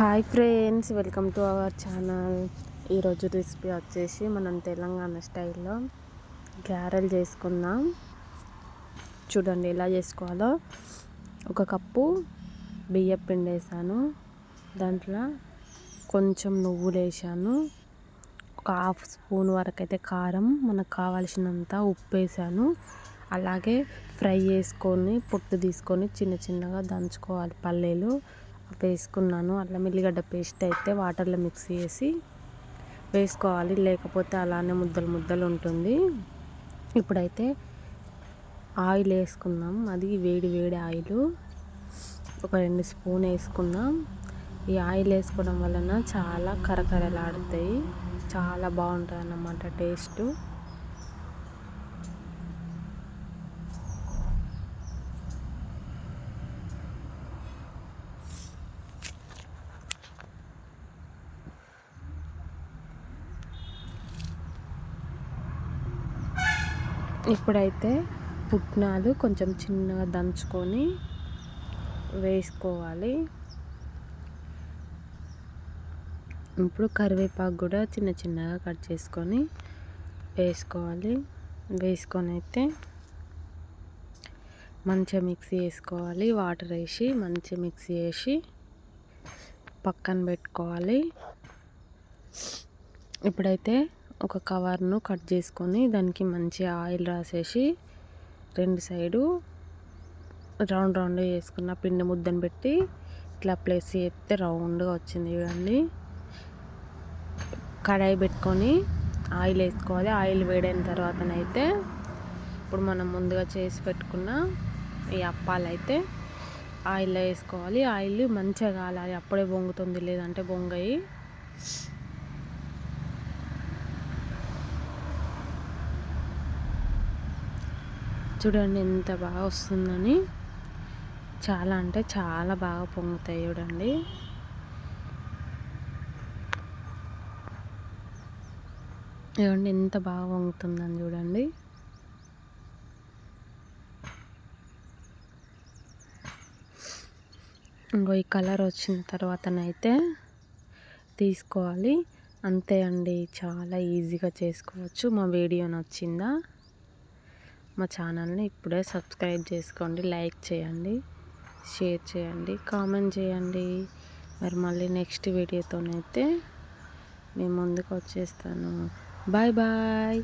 Hi friends welcome to our channel. ఈరోజు recipe వచ్చేసి మనం తెలంగాణ స్టైల్లో గ్యారెలు చేసుకుందాం. చూడండి ఎలా చేసుకోవాలో. ఒక కప్పు బియ్యం పిండి వేసాను. దాంట్లో కొంచెం నువ్వులు వేసాను. ఒక హాఫ్ స్పూన్ వరకు అయితే కారం మనకు కావాల్సినంత ఉప్పు వేసాను. అలాగే ఫ్రై చేసుకొని పొట్టు తీసుకొని చిన్న చిన్నగా దంచుకోవాలి పల్లీలు. వేసుకున్నాను. అల్లం ఎల్లిగడ్డ పేస్ట్ అయితే వాటర్లో మిక్స్ చేసి వేసుకోవాలి. లేకపోతే అలానే ముద్దలు ముద్దలు ఉంటుంది. ఇప్పుడైతే ఆయిల్ వేసుకుందాం. అది వేడి వేడి ఆయిల్. ఒక రెండు స్పూన్ వేసుకుందాం. ఈ ఆయిల్ వేసుకోవడం వలన చాలా కరకరలాడుతాయి. చాలా బాగుంటుంది అన్నమాట టేస్ట్. ఇప్పుడైతే పుట్నాలు కొంచెం చిన్నగా దంచుకొని వేసుకోవాలి. ఇప్పుడు కరివేపాకు కూడా చిన్న చిన్నగా కట్ చేసుకొని వేసుకోవాలి. వేసుకొని అయితే మంచిగా మిక్సీ వేసుకోవాలి వాటర్ వేసి మంచిగా మిక్సీ వేసి పక్కన పెట్టుకోవాలి. ఇప్పుడైతే ఒక కవర్ను కట్ చేసుకొని దానికి మంచి ఆయిల్ రాసేసి రెండు సైడు రౌండ్ రౌండ్ చేసుకున్న పిండి ముద్దను పెట్టి ఇట్లా ప్లేస్ చేస్తే రౌండ్గా వచ్చింది చూడండి. కడాయి పెట్టుకొని ఆయిల్ వేసుకోవాలి. ఆయిల్ వేడైన తర్వాతనైతే ఇప్పుడు మనం ముందుగా చేసి పెట్టుకున్న ఈ అప్పాలైతే ఆయిల్లో వేసుకోవాలి. ఆయిల్ మంచిగా కాలాలి. అప్పుడే బొంగుతుంది లేదంటే బొంగయి చూడండి ఎంత బాగా వస్తుందని. చాలా అంటే చాలా బాగా పొంగుతాయి చూడండి. చూడండి ఎంత బాగా పొంగుతుందని చూడండి. ఇంకో ఈ కలర్ వచ్చిన తర్వాతనైతే తీసుకోవాలి. అంతే అండి చాలా ఈజీగా చేసుకోవచ్చు. మా వీడియో నచ్చిందా? మా ఛానల్ని ఇప్పుడే సబ్స్క్రైబ్ చేసుకోండి లైక్ చేయండి షేర్ చేయండి కామెంట్ చేయండి. మరి మళ్ళీ నెక్స్ట్ వీడియోతోనైతే మేము ముందుకు వచ్చేస్తాను. Bye bye.